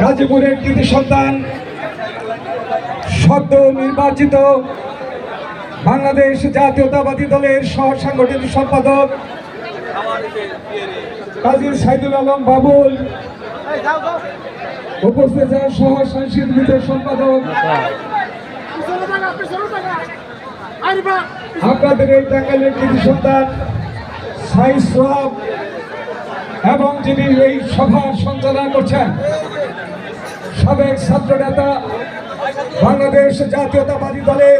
গাজীপুরের কৃতি সন্তান, সদ্য নির্বাচিত বাংলাদেশ জাতীয়তাবাদী দলের সহ সাংগঠনিক সম্পাদক কাজী সাইদুল আলম বাবুল, উপস্থিত সহ সাংস্কৃতিক সম্পাদক। আপনাদের এই টাঙ্গাইলের কৃতি সন্তান সাই সোহাব এবং যিনি এই সভা সঞ্চালনা করছেন, সাবেক ছাত্র নেতা বাংলাদেশ জাতীয়তাবাদী দলের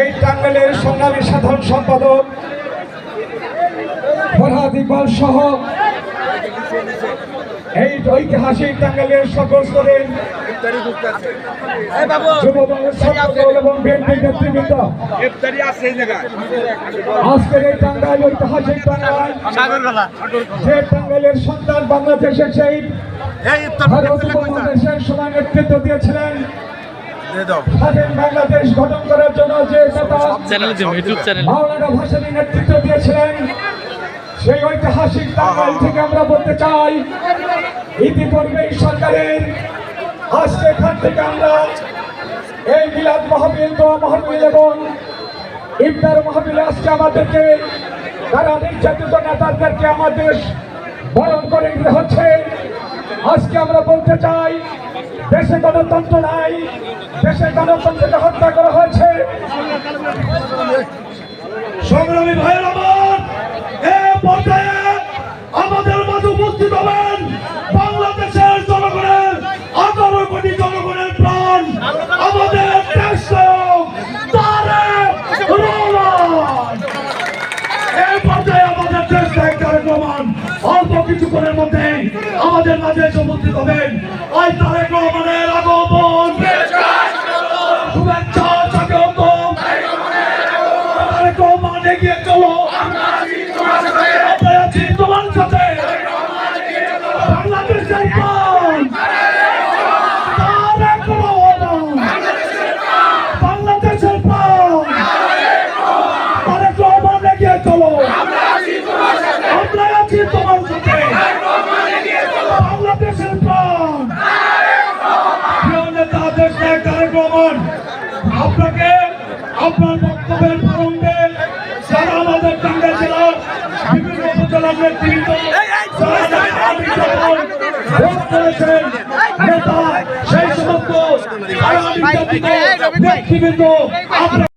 এই টাঙ্গালের সংগ্রামী সাধারণ সম্পাদক ফরহাদ ইকবাল সহ এই ঐতিহাসিক টাঙ্গাইলের সকল স্তরের যুব দলের ছাত্র দল এবং বিএনপি নেতৃবৃন্দ। ইফতারি আছে এই জায়গায়। আজকের এই টাঙ্গাইল ঐতিহাসিক টাঙ্গাইল যে টাঙ্গাইলের সন্তান বাংলাদেশের সেই উপমহাদেশের সময় নেতৃত্ব দিয়েছিলেন। স্বাধীন বাংলাদেশ গঠন করার জন্য যে নেতা মাওলানা ভাসানী নেতৃত্ব দিয়েছিলেন। সেই ঐতিহাসিক টাঙ্গাইল থেকে আমরা বলতে চাই ইতিপূর্বে এই সরকারের আজকে এখান থেকে আমরা এই মিলাদ মাহবিল দোয়া মাহবিল এবং ইফতার মাহবিল আজকে আমাদেরকে তারা নির্যাতিত নেতাদেরকে আমাদের বরণ করে দিতে হচ্ছে। আজকে আমরা বলতে চাই দেশে গণতন্ত্র নাই দেশে গণতন্ত্রকে হত্যা করা হয়েছে। সংগ্রামী ভাইয়ের এসে উপস্থিত হবেন। ওই তারেক রহমানের আগমন। শুভেচ্ছা, স্বাগতম। তারেক রহমান এগিয়ে চলো। তোমার সাথে। বাংলাদেশের প্রাণ আমরা আছি তোমার সাথে। আপনার বক্তব্যের প্রসঙ্গে যারা আমাদের টাঙ্গাইল জেলার বিভিন্ন উপজেলার নেতৃত্ব সেই সমস্ত